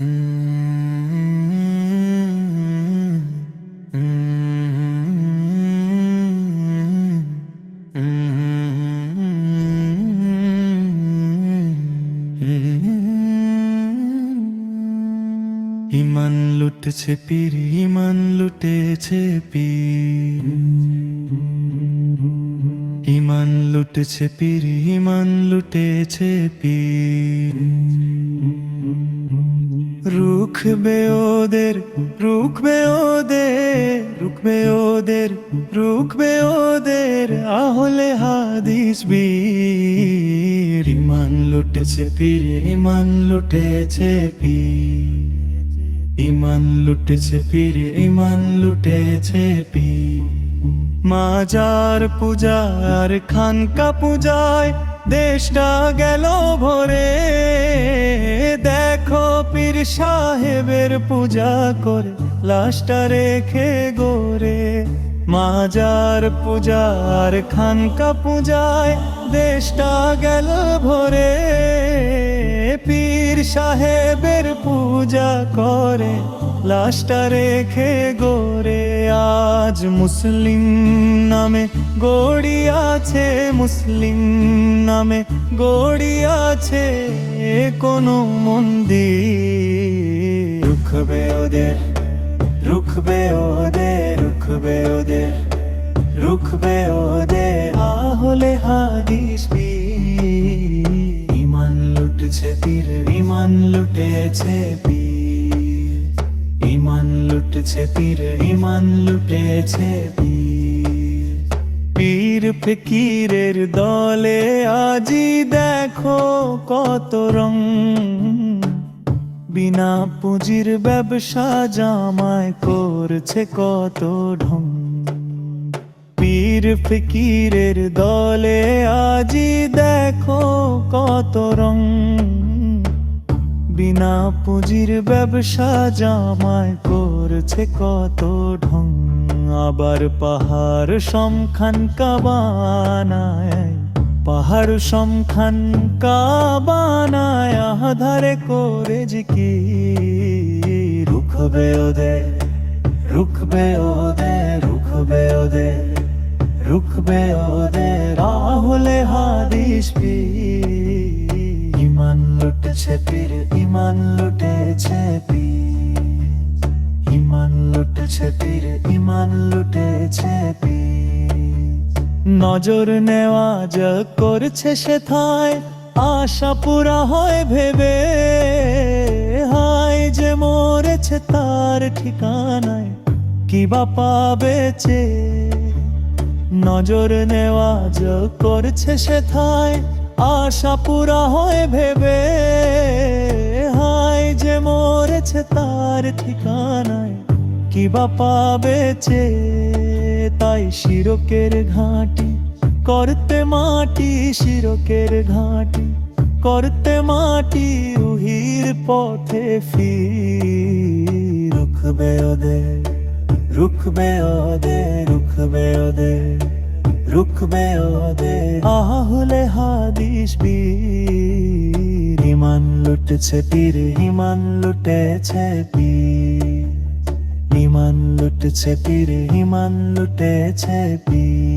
ইমান লুটেছে পীর ইমান লুটেছে পীর। ইমান লুটেছে পীর ইমান লুটেছে পীর। রুখবে ওদের রুখবে ওদের রুখবে ওদের রুখবে ওদের আহলে হাদিস বীর। ইমান লুটেছে পীর, ইমান লুটেছে পীর। ইমান লুটেছে পীর, ইমান লুটেছে পীর। মাজার পূজার খানকা পূজায় দেশটা গেল ভরে। দেখো পীর সাহেবের পূজা করে, লাশটা রেখে গোরে। মাজার পূজার খানকা পূজায় দেশটা গেল ভরে। পীর সাহেবের পূজা করে, লাশটা রেখে গোরে। আজ মুসলিম নামে গড়ি আছে মুসলিম নামে গড়ি আছে কোনো মন্দির। রুখবে ওদের রুখবে ওদের রুখবে ওদের রুখবে ওদের। আহলে হাদিস। ইমান লুটেছে পীর ইমান লুটেছে পীর। ইমান লুটেছে পীর ইমান লুটেছে পীর। ফকিরের দলে আজি দেখো কত রং। বিনা পুঁজির ব্যবসা জামায় করছে কত ঢং। পীর ফকিরের দলে আজি দেখো কত রং। বিনা পুঁজির ব্যবসা জামায় করছে কত ঢং। আবার পাহাড় সমখান কাবানায়, পাহাড় সমখান কাবানায় আধারে করে জিকি রুখবে ওদের রুখবে ওদের রুখবে ওদের রুখবে ওদের আহলে হাদিস পীর। ইমান লুটেছে পীর, ইমান লুটেছে পীর। লুটেছে পীর ইমান লুটেছে নজর নেওয়া যা করছে সে থায় আশা পুরা হয় ভেবে হায় যে মরেছে তার ঠিকানায়, কি বা পাবে চে নজর নেওয়া যা করছে সে থায় আশা পুরা হয় ভেবে হায় যে মরেছে তার ঠিকানায় কি বা পাবে চে তাই শিরকের ঘাঁটি, করতে মাটি শিরকের ঘাঁটি, করতে মাটি উহির পথে ফির। রুখবে ওদের রুখবে ওদের রুখবে ওদের রুখবে ওদের আহলে হাদিস বীর, ইমান লুটেছে পীর, ইমান লুটেছে পীর। লুটেছে পীর ইমান লুটেছে পীর